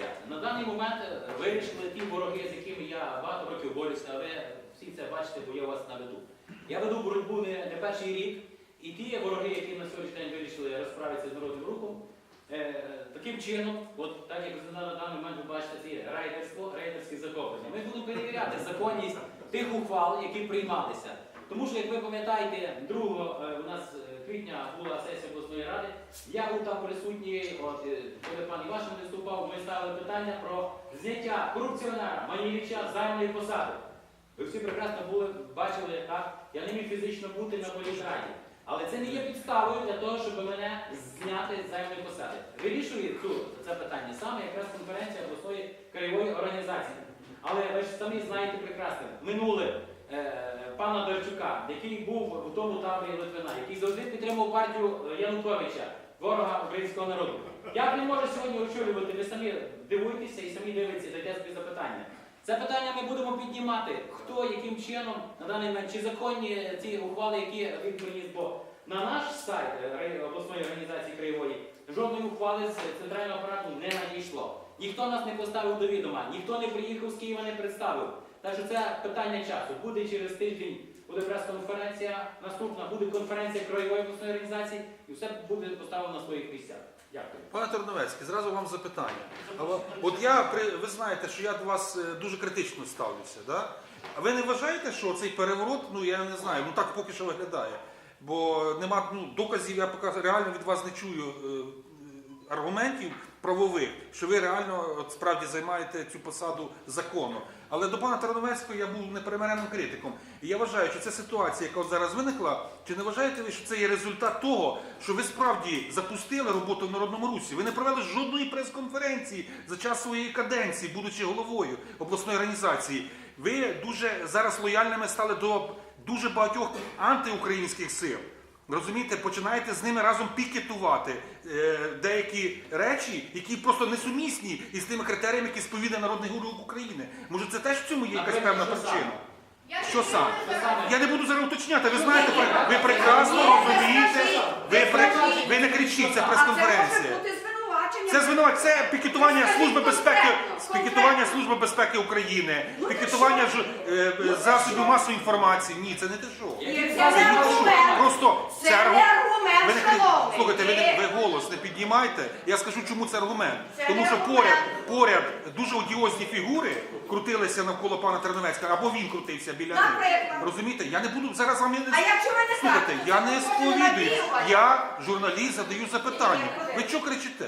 конференція. На даний момент е, вирішили ті вороги, з якими я багато років борюся, а ви всі це бачите, бо я вас наведу. Я веду боротьбу не, не перший рік, і ті вороги, які на сьогоднішній день вирішили розправитися з народним рухом, е, таким чином, от так як на даний момент ви бачите, це рейдерство, рейдерське захоплення. Ми будемо перевіряти законність тих ухвал, які приймалися. Тому що, як ви пам'ятаєте, 2 е, у нас е, квітня була сесія обласної ради. Я був там присутній, от е, коли пан Івашин виступав, ми ставили питання про зняття корупціонера Маніліча з займаної посади. Ви всі прекрасно були, бачили, так? Я не міг фізично бути на політраді. Але це не є підставою для того, щоб мене зняти з займаної посади. Вирішує цю, це питання саме якраз конференція обласної краєвої організації. Але ви ж самі знаєте прекрасно, минуле е, пана Дарчука, який був у тому таборі Литвина, який завжди підтримував партію Януковича, ворога українського народу. Як він може сьогодні очолювати? Ви самі дивуєтеся і самі дивитеся, дайте собі запитання. Це питання ми будемо піднімати, хто яким чином на даний момент, чи законні ці ухвали, які він приніс, бо на наш сайт е, обласної організації краєвої жодної ухвали з центрального апарату не надійшло. Ніхто нас не поставив до відома, ніхто не приїхав з Києва, не представив. Так що це питання часу. Буде через тиждень, буде прес-конференція, наступна буде конференція краєвої обласної організації, і все буде поставлено на своїх місцях. Дякую. Пане Терновецький, зразу вам запитання. А ви- От я при- ви знаєте, що я до вас е, дуже критично ставлюся. Да? А ви не вважаєте, що цей переворот, ну я не знаю, ну так поки що виглядає. Бо нема ну, доказів, я поки реально від вас не чую е, е, аргументів правових, що ви реально от, справді займаєте цю посаду законно. Але до пана Тарановецького я був неперемиренним критиком. І я вважаю, що ця ситуація, яка зараз виникла, чи не вважаєте ви, що це є результат того, що ви справді запустили роботу в народному русі? Ви не провели жодної прес-конференції за час своєї каденції, будучи головою обласної організації. Ви дуже зараз лояльними стали до дуже багатьох антиукраїнських сил. Розумієте, починаєте з ними разом пікетувати е, деякі речі, які просто несумісні із тими критеріями, які сповідає народний гурок України. Може, це теж в цьому є якась певна причина? Що саме? Я не буду зараз уточняти. Ви знаєте, ви прекрасно розумієте. Ви, ви не кричіть, це прес-конференція. Це звинувачення. Це пікетування Служби безпеки, пікетування. Служби безпеки України, Ну, пікетування ж е, Ну, засобів масової інформації. Ні, це не те що. Ні, це не аргумент. Просто Це аргу- аргумент, Ви не кричіть. шановний. слухайте, ви, не, ви голос не піднімайте. Я скажу, чому це аргумент. Це Тому не що аргумент. поряд, поряд дуже одіозні фігури крутилися навколо пана Терновецького, або він крутився біля них. Наприклад. Розумієте, я не буду зараз вам я не А якщо ви не слухайте, я не сповідую. Я журналіст, задаю запитання. Ви чого кричите?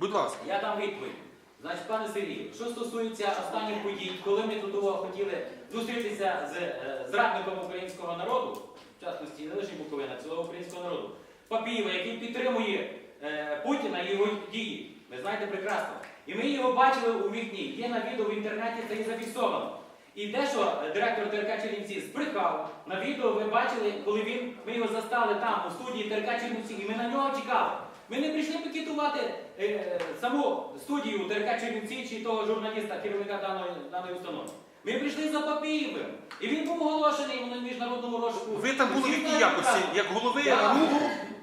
Будь ласка. Я дам відповідь. Значить, пане Сергію, що стосується останніх подій, коли ми тут хотіли зустрітися з е, зрадником українського народу, в частності не лише Буковина, цілого українського народу, Папієва, який підтримує е, Путіна і його дії, ви знаєте прекрасно. І ми його бачили у вікні. Є на відео в інтернеті, це і зафіксовано. І те, що е, директор ТРК Чернівці збрехав, на відео ви бачили, коли він, ми його застали там, у студії ТРК Чернівці, і ми на нього чекали. Ми не прийшли пікетувати е, саму студію ТРК Чернівці чи того журналіста, керівника даної, даної установи. Ми прийшли за Папієвим. І він був оголошений в міжнародному розшуку. Ви там були в Всі якій знають якості? Як голови Я, руху?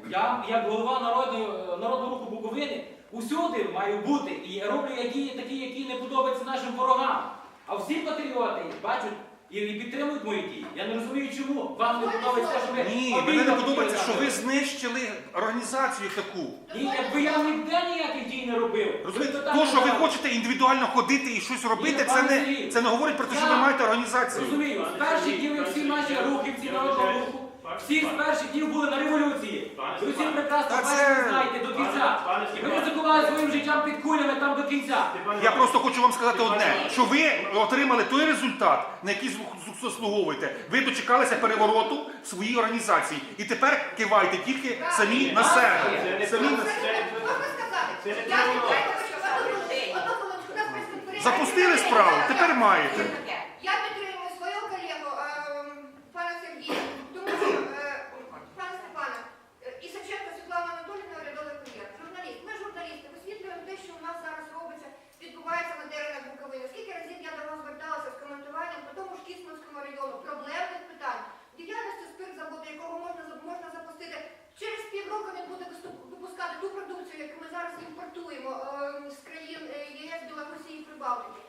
я, як голова народної, народного руху Буковини, усюди маю бути і роблю я дії такі, які не подобаються нашим ворогам. А всі патріоти бачать і, не підтримують мої дії. Я не розумію, чому вам не подобається те, що ми Ні, мені не подобається, що ви знищили організацію таку. ні, якби я ніде ніяких дій не робив. Розумієте, ви то, що ви хочете індивідуально ходити і щось робити, це не, це не говорить про те, що ви маєте організацію. Розумію, перші перших днів всі наші рухівці народного руху, всі з перших днів були на революції. Ви всі прекрасно Та знаєте до кінця. Пане І ви Степане. ризикували своїм життям під кулями там до кінця. Я просто хочу вам сказати одне, що ви отримали той результат, на який зу- заслуговуєте. Ви дочекалися перевороту в своїй організації. І тепер кивайте тільки самі на себе. Самі на... Запустили справу, тепер маєте. Я підтримую свого колегу, ем, пана Сергія, тому що, е, пане Степане, е, Ісаченко Світлана Анатолійовна, урядовий кур'єр, журналіст. Ми журналісти, висвітлюємо те, що у нас зараз робиться, відбувається на теренах Буковини. Скільки разів я до вас зверталася з коментуванням по тому ж Кісманському району, проблемних питань, діяльності спиртзаводу, якого можна, за- можна запустити. Через півроку він буде виступ- випускати ту продукцію, яку ми зараз імпортуємо ем, з країн е, ЄС ставлення.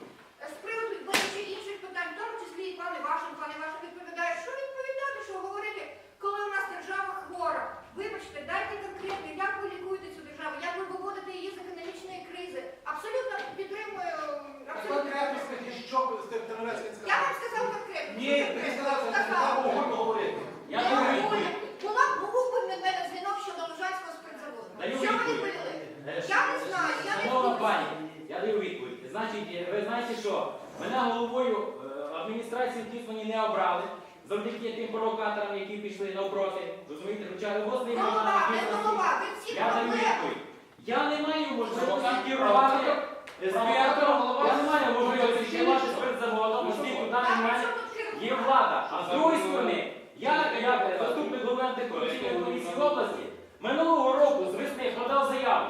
Е, З приводу вирішення інших питань, в тому числі і пане Вашин, пане Вашин відповідає, що відповідати, що говорити, коли у нас держава хвора. Вибачте, дайте конкретно, як ви лікуєте цю державу, як ви виводите її з економічної кризи. Абсолютно підтримую. Абсолютно. Конкретно скажіть, що ви з Тернецьким Я вам сказали? сказав конкретно. Ні, ви сказали, що не треба говорити говорити. Я даю Я відповідь. була був би від мене дзвінок щодо Лужанського спиртзаводу. Даю Що ви відповідь. робили? Е, Я не знаю, я не Шановна буду. пані, я даю відповідь. Значить, е, ви знаєте що? Мене головою е, адміністрації в Тісмані не обрали. Завдяки тим провокаторам, які пішли навпроти. Розумієте, хоча не голова, ви всі Я даю проблеми. відповідь. Я не маю можливості керувати спиртом. Я не маю можливості керувати спиртзаводом, оскільки в даний момент є влада. А з другої сторони, я, як заступник голови антикорупційної комісії області, минулого року з весни подав заяву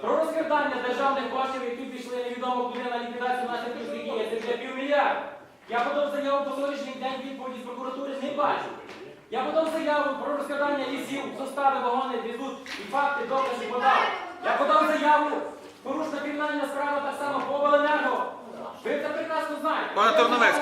про розкрадання державних коштів, які пішли невідомо куди на Я подав заяву по сьогоднішній день відповіді з прокуратури не бачу. Я подав заяву про розкрадання лісів, состави вагони везуть і факти докази подав. Я подав заяву, порушена кримінальна справа так само по обленерго. Ви це прекрасно знаєте. Пане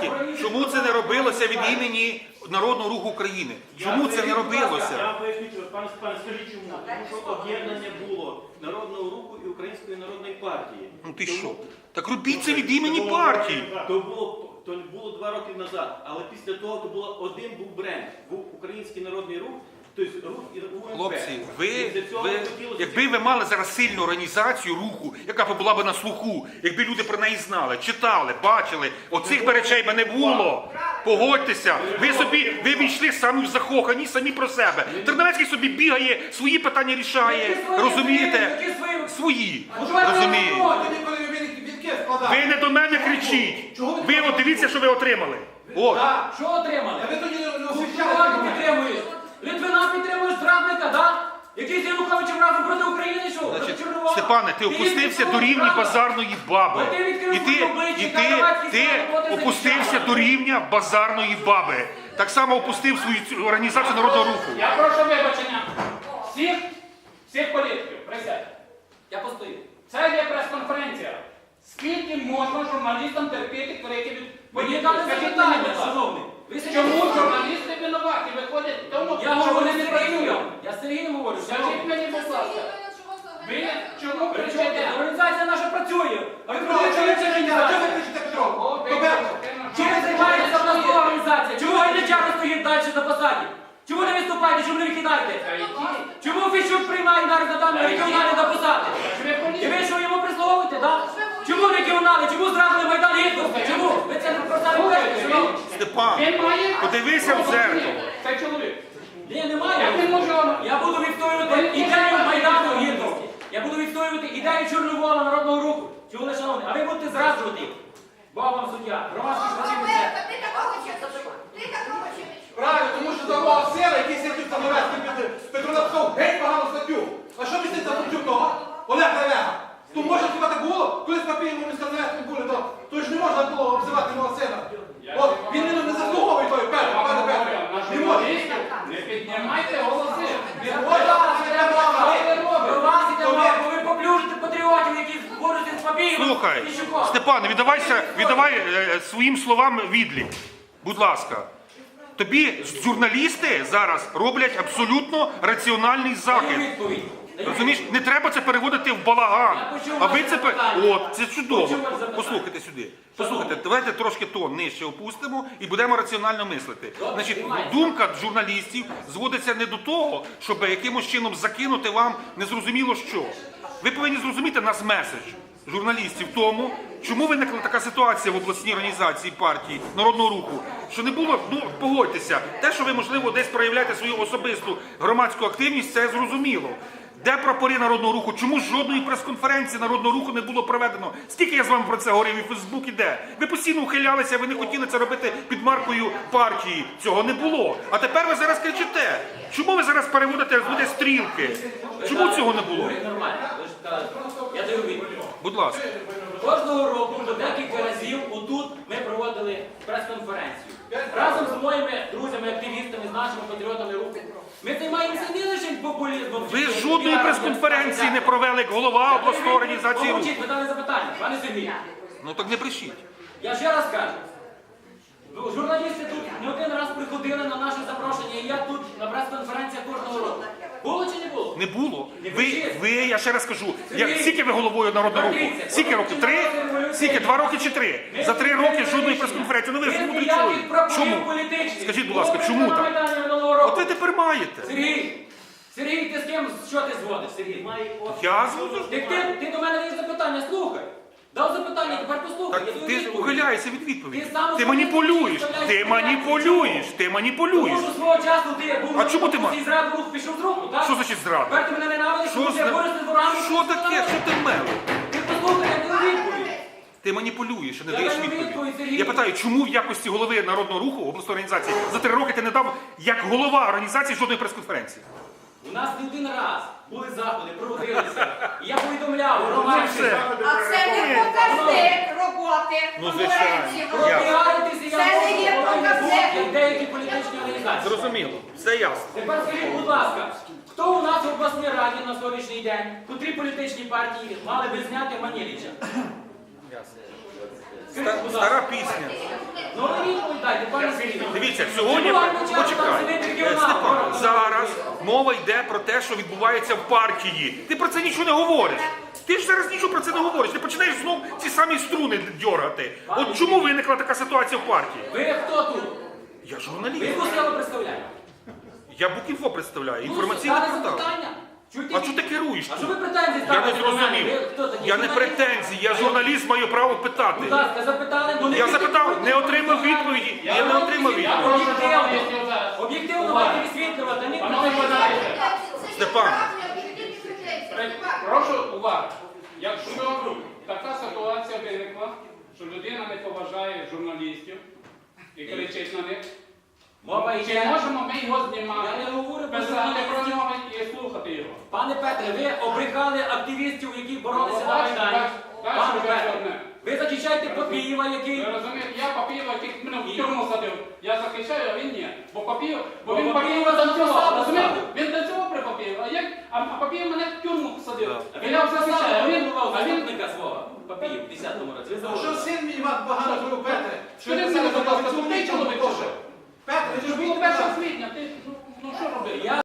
про чому це не робилося від імені Народного руху України? Чому це не робилося? Я поясню, пане Степане, скажіть чому? Тому що об'єднання було Народного руху і Української народної партії. Ну ти Тому- що? Так робіть це від імені партії. То було, то було два роки назад, але після того то було один був бренд, був Український народний рух, тобто рух і. Хлопці, ви, ви, якби ви мали зараз сильну організацію руху, яка б була б на слуху, якби люди про неї знали, читали, бачили, оцих би речей би не було. Погодьтеся, ви собі ви війшли самі в закохані, самі про себе. Терновецький собі бігає, свої питання рішає, розумієте? Свої? Розумієте? Ви. Ви не до мене кричіть. Ви от дивіться, що ви отримали. От. Так. Що отримали? А ви тоді не освіщали. підтримуєш? Литвина підтримуєш зрадника, да? Який з Януковичем разом проти України йшов? Значить, Чорнова? Степане, ти опустився до рівня базарної баби. А ти відкрив І ти, і ти, ти проти опустився до рівня базарної баби. Так само опустив свою цю організацію народного руху. Я прошу вибачення. Всіх, всіх політиків, присядьте. Я постою. Це є прес-конференція. Скільки можна журналістам терпіти крики від Мені дали запитання, шановний. Ви Чому журналісти винуваті виходять в тому, Я що говорю вони не з працюють? Сергієм. Я з Сергієм говорю. Скажіть мені, будь ласка, ви чому кричите? організація наша працює. А ви Петро, чого ви кричите? А чого ви організація. кричите, Петро? О, То перше. Чим ви займаєтеся обласна організація? Чому Гайдачара стоїть далі на посаді? Чому не виступаєте? Чому не викидаєте? Чому Фіщук приймає зараз на дані регіоналі на Чому регіонали? Чому зрадили Майдан Гідності? Чому? Ви це не про себе говорите? Степан, Він має... подивися в зеркало. Це чоловік. Ні, немає. Я не можу. Я буду відстоювати ідею Майдану Гідності. Я буду відстоювати ідею Чорновола народного руху. Чули, шановні? А ви будете зраджувати їх. Бог вам суддя. Громадський злочинець. Ти такого ще не чув. Ти такого ще не чув. Правильно, тому що замова сила, який сидів Тернецький під Петро написав геть погану статтю. А що містить за статтю того? Олег Левега. То може хіба так було? Коли ми з Тернецьким були, то, то ж не можна було обзивати мого сина. От, він не, не заслуговує той Петро, пане Петро. Не може. не піднімайте голоси. Не може. ви поплюжите патріотів, які борються з папіром. Слухай. Степан, віддавайся, віддавай е, своїм словам відлік. Будь ласка. Тобі журналісти зараз роблять абсолютно раціональний захід. відповідь. Розумієш, не треба це переводити в балаган. Я почув А ви це пе- запитання. от це чудово. Послухайте сюди. Послухайте, давайте трошки тон нижче опустимо і будемо раціонально мислити. Значить, думка журналістів зводиться не до того, щоб якимось чином закинути вам незрозуміло що. Ви повинні зрозуміти нас меседж журналістів тому, чому виникла така ситуація в обласній організації партії народного руху, що не було, ну погодьтеся, те, що ви можливо десь проявляєте свою особисту громадську активність, це зрозуміло. Де прапори народного руху? Чому жодної прес-конференції народного руху не було проведено? Скільки я з вами про це говорив і Фейсбук іде? Ви постійно ухилялися, ви не хотіли це робити під маркою партії. Цього не було. А тепер ви зараз кричите. Чому ви зараз переводите зводите стрілки? Чому цього не було? Нормально. Ви ж. Я даю відповідь. Будь ласка. Кожного року по декілька разів отут ми проводили прес-конференцію. Разом з моїми друзями, активістами, з нашими патріотами руху. Ми займаємося не лише популізмом. Ви жодної прес-конференції не провели як голова обласної організації руху. Помовчіть, ви дали запитання, пане Сергій. Ну так не брешіть. Я ще раз кажу. ну, Журналісти тут не один раз приходили на наше запрошення, і я тут на прес-конференціях кожного року. Було чи не було? Не було. Ви, ви, я ще раз кажу, як, скільки ви головою народного руху? Скільки років? Три? Скільки? Два роки чи три? За три роки жодної прес-конференції. Ну ви ж мудрий чоловік. Чому? Скажіть, будь ласка, чому так? От ви тепер маєте. Сергій, Сергій, ти з ким, що ти зводиш, Сергій? Має. Я зводжу. Ти, ти, ти до мене даєш запитання, слухай. Дав запитання, тепер послухай. Так я даю ти ж відповідь. ухиляєшся від відповіді. Ти сам Ти маніпулюєш. Ти маніпулюєш. Ти маніпулюєш. Тому що свого часу ти був А чому ти ма- зраду рух пішов з руху, так? Що значить зрада? Тепер ти мене ненавидиш, Що тому що я зна- борюся з ворами. Що таке? Що ти мелиш? Ти послухай, я даю відповідь. Ти маніпулюєш, а не Я даєш даю відповідь. відповідь, Сергій. Я питаю, чому в якості голови народного руху обласної організації за три роки ти не дав як голова організації жодної прес-конференції? У нас не один раз були заходи, проводилися. І я повідомляв Ну громадськість. А це не показник роботи Ну, звичайно. конференції. Я- Пропіаритися я Це не можу, є коли показник. деякі політичні організації. Зрозуміло, все ясно. Тепер скажіть, будь ласка, хто у нас в обласній раді на сьогоднішній день, котрі політичні партії мали би зняти Маніліча? Скажіть, Ста- Стара пісня. Ну ви відповідь дайте, пане Сергій. Дивіться, сьогодні там почекай. сидить Е, регіонал? Степан, зараз мова йде про те, що відбувається в партії. Ти про це нічого не говориш. Ти ж зараз нічого про це не говориш. Ти починаєш знов ці самі струни дьоргати. От чому виникла така ситуація в партії? Ви хто тут? Я Ви журналіст. яку силу представляєте? Я Букінфо представляю, Ну, інформаційний портал. запитання. А що ти керуєш? А що ви претензії Я не до мене? зрозумів. Ви хто такі? Я не Журналіст? претензії, я журналіст, маю право питати. Будь ласка, запитали, ну не Я запитав, не отримав відповіді. Я не отримав Я відповіді. прошу Об'єктивно. зараз. Об'єктивно маєте висвітлювати, а не Панове. Степан. Прошу уваги. Якщо така ситуація виникла, що людина не поважає журналістів і кричить на них, Мова чи йде. можемо ми його Я не говорю про писати про нього і слухати його? Пане Петре, ви обрехали активістів, які боролися Ну, на бачите, Майдані. Пане Петре, одне. ви захищаєте Попієва, який... Ви розумієте, я Папієва, який мене в тюрму садив. Я захищаю, а він ні. Бо Папієв, бо Бо він Папієва Папієва за танцював, посаду розумієте? ставив. Він танцював при Папієві, а як, а, Папієв мене в тюрму садив. А він я вам захищаю, а він а він, заступника свого. Попіїв в 10-му році. Ви А забули. що син мій вам багато зробив, Петре? Скажи мені, будь ласка, тут ти чоловік теж? Петре, ти ж бійте 1 квітня, ти, ну, ну що робити? Я